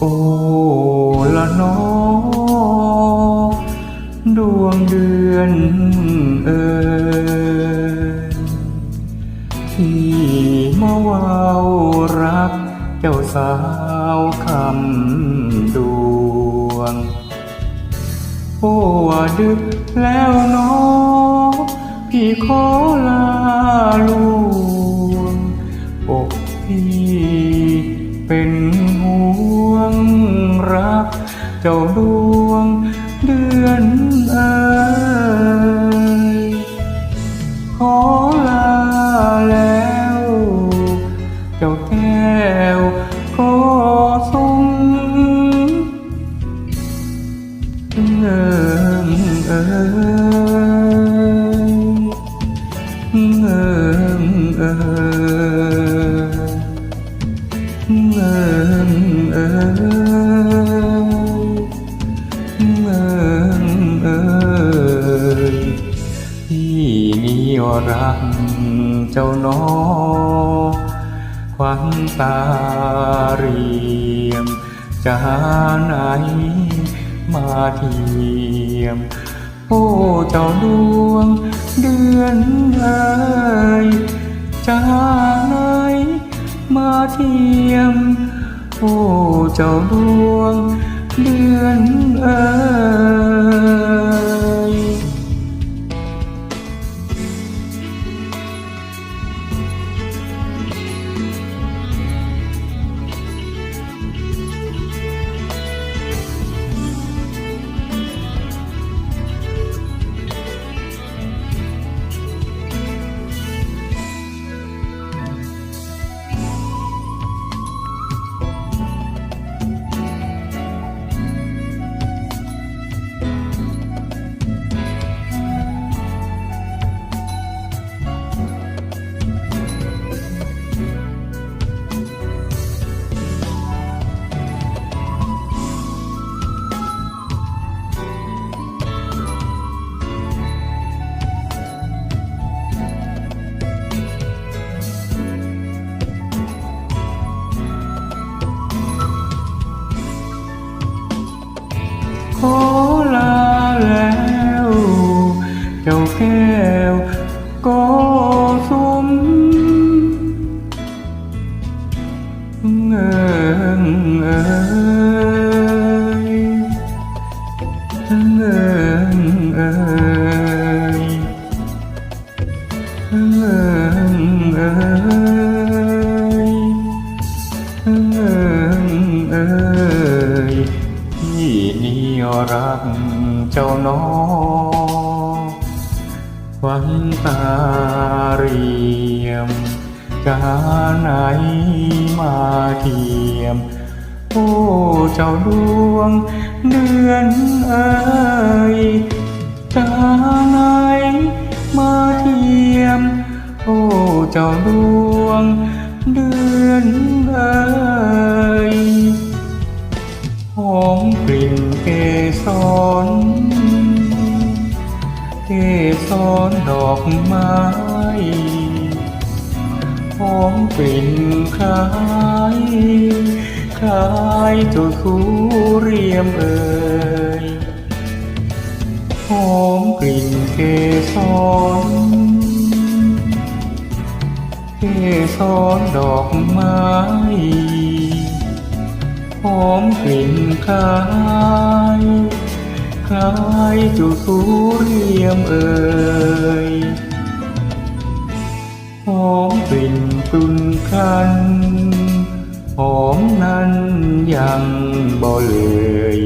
โอ้ละนอดวงเดือนเอ่ยที่มาว้ารัก เจ้าสาวคำดวง โอ้ดึกแล้วน้องพี่ขอลาล เจ้าดวงเดือนเอ่ย รักเจ้าน้อควันตาเรียมจะหาไหนมาเทียม โอ้เจ้าดวงเดือนเอ่ยจะหาไหนมาเทียม โอ้เจ้าดวงเดือนเอ่ย เจ้าแก้วก็สมเงิงเอ่ยเงิงเอ่ยเงิงเอ่ยเอิงเอ่ยพี่นี่รักเจ้าน้อหวันตาเรียมกาไหนมาเทียมโอ้เจ้าดวงเดือนเอ่ยกาไหนมาเทียม โอ้เจ้าดวงเดือนเอ่ยหอมกลิ่นเกสร เกสรดอกไม้หอมกลิ่นคล้ายคล้ายเจ้าคูเรียมเอ่ยหอมกลิ่นเกสรเกสรดอกไม้หอมกลิ่นคล้าย คล้ายจูสูเรียมเอ่ยหอมกลิ่นกลุ่นคันหอมนั้นยังบ่เลย